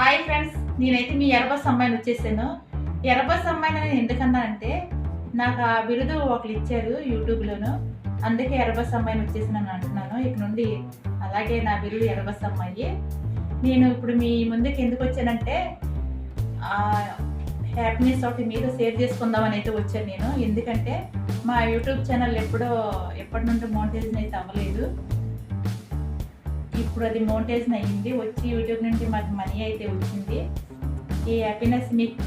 Hi friends నేనైతే మీ ఎర్రబస్ అమ్మాయిని వచ్చేసాను. ఎర్రబస్ అమ్మాయిని నేను ఎందుకన్నా అంటే నాకు ఆ బిరుదు ఒకరు ఇచ్చారు యూట్యూబ్లోను. అందుకే ఎర్రబస్ అమ్మాయిని వచ్చేసాను అంటున్నాను. ఇక నుండి అలాగే నా బిరుదు ఎర్రబస్ అమ్మాయి. నేను ఇప్పుడు మీ ముందుకు ఎందుకు వచ్చానంటే హ్యాపీనెస్ ఒకటి మీతో షేర్ చేసుకుందామని అయితే వచ్చాను నేను. ఎందుకంటే మా యూట్యూబ్ ఛానల్ ఎప్పుడో ఎప్పటి నుండి మోనిటైజేషన్ అయితే అవ్వలేదు. ఇప్పుడు అది మౌంటేషన్ అయ్యింది. వచ్చి యూట్యూబ్ నుండి మాకు మనీ అయితే వచ్చింది. ఈ హ్యాపీనెస్ మీకు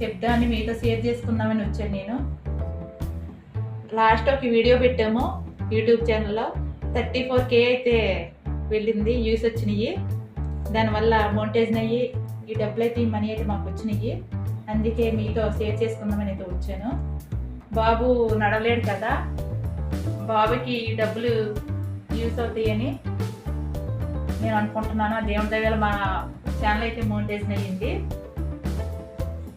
చెప్దామని మీతో షేర్ చేసుకుందామని వచ్చాను నేను. లాస్ట్ ఒక వీడియో పెట్టాము యూట్యూబ్ ఛానల్లో. థర్టీ ఫోర్ కే అయితే వెళ్ళింది యూస్ వచ్చినాయి. దానివల్ల మోనిటైజేషన్ అయ్యి ఈ డబ్బులు అయితే ఈ మనీ అయితే మాకు వచ్చినాయి. అందుకే మీతో షేర్ చేసుకుందామని అయితే వచ్చాను. బాబు నడవలేడు కదా. బాబుకి ఈ డబ్బులు యూస్ అవుతాయని నేను అనుకుంటున్నాను ఆ దేవుడి దగ్గర మా ఛానల్ అయితే మోనిటైజేషన్ అయ్యింది.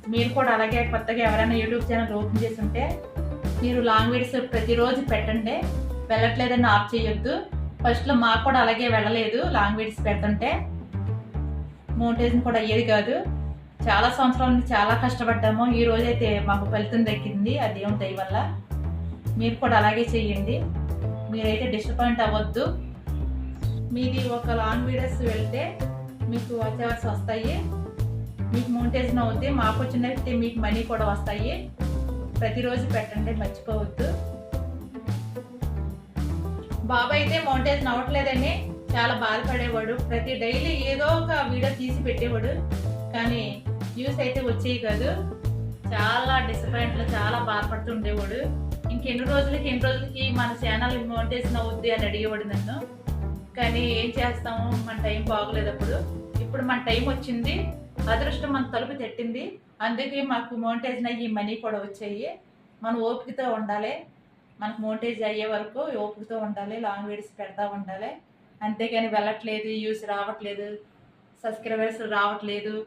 మీరు కూడా అలాగే కొత్తగా ఎవరైనా యూట్యూబ్ ఛానల్ ఓపెన్ చేసి ఉంటే మీరు లాంగ్ వీడియోస్ ప్రతిరోజు పెట్టండి. వెళ్ళట్లేదని ఆఫ్ చేయొద్దు. ఫస్ట్లో మాకు కూడా అలాగే వెళ్ళలేదు లాంగ్ వీడియోస్ పెడుతుంటే. మోనిటైజేషన్ కూడా అయ్యేది కాదు. చాలా సంవత్సరాల నుంచి చాలా కష్టపడ్డాము. ఈ రోజైతే మాకు ఫలితం దక్కింది ఆ దేవుని దయ వల్ల. మీరు కూడా అలాగే చేయండి. మీరైతే డిసప్పాయింట్ అవ్వద్దు. మీది ఒక లాంగ్ వీడియోస్ వెళ్తే మీకు వచ్చేవాల్సి వస్తాయి. మీకు మోనిటైజేషన్ అవుద్ది మాకు వచ్చినట్టే మీకు మనీ కూడా వస్తాయి. ప్రతిరోజు పెట్టండి మర్చిపోవద్దు. బాబాయ్ అయితే మోనిటైజేషన్ అవ్వట్లేదని చాలా బాధపడేవాడు. ప్రతి డైలీ ఏదో ఒక వీడియో తీసి పెట్టేవాడు. కానీ వ్యూస్ అయితే వచ్చేవి కాదు. చాలా డిసప్పాయింట్లో చాలా బాధపడుతుండేవాడు ఇంకెన్ని రోజులకి ఎన్ని రోజులకి మన ఛానల్ మోనిటైజేషన్ అవుద్ది అని అడిగేవాడు నన్ను. కానీ ఏం చేస్తాము మన టైం బాగలేదు అప్పుడు. ఇప్పుడు మన టైం వచ్చింది. అదృష్టం మన తలుపు తట్టింది. అందుకే మాకు మోనిటైజేషన్ అయ్యి మనీ కూడా వచ్చాయి. మనం ఓపికతో ఉండాలి. మనకు మోనిటైజ్ అయ్యే వరకు ఓపికతో ఉండాలి. లాంగ్ వీడియోస్ పెడతా ఉండాలి. అంతేగాని వెళ్ళట్లేదు యూస్ రావట్లేదు సబ్స్క్రైబర్స్ రావట్లేదు.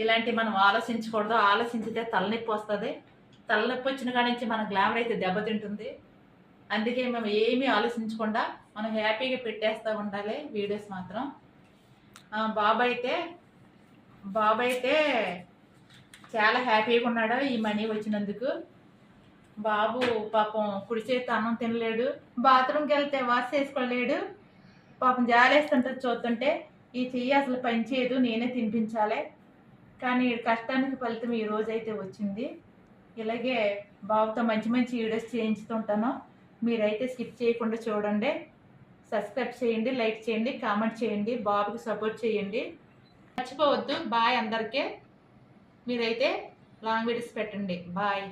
ఇలాంటి మనం ఆలోచించకూడదు. ఆలోచించితే తలనొప్పి వస్తుంది. తలనొప్పి వచ్చిన కాడి నుంచి మన గ్లామర్ అయితే దెబ్బతింటుంది. అందుకే మేము ఏమీ ఆలోచించకుండా మనం హ్యాపీగా పెట్టేస్తూ ఉండాలి వీడియోస్ మాత్రం. బాబు అయితే బాబు అయితే చాలా హ్యాపీగా ఉన్నాడు ఈ మనీ వచ్చినందుకు. బాబు పాపం కుడి చేతి అన్నం తినలేడు బాత్రూమ్కి వెళ్తే వాష్ చేసుకోలేడు పాపం జాలేస్తుంటుంది చూస్తుంటే ఈ చెయ్యి అసలు పనిచేయదు నేనే తినిపించాలి. కానీ కష్టానికి ఫలితం ఈ రోజు అయితే వచ్చింది. ఇలాగే బాబుతో మంచి మంచి వీడియోస్ చేయించుతుంటాను. మీరైతే స్కిప్ చేయకుండా చూడండి. సబ్స్క్రైబ్ చేయండి లైక్ చేయండి కామెంట్ చేయండి బాబుకి సపోర్ట్ చేయండి. మర్చిపోవద్దు. బాయ్ అందరికీ. మీరైతే లాంగ్ వీడియోస్ పెట్టండి. బాయ్.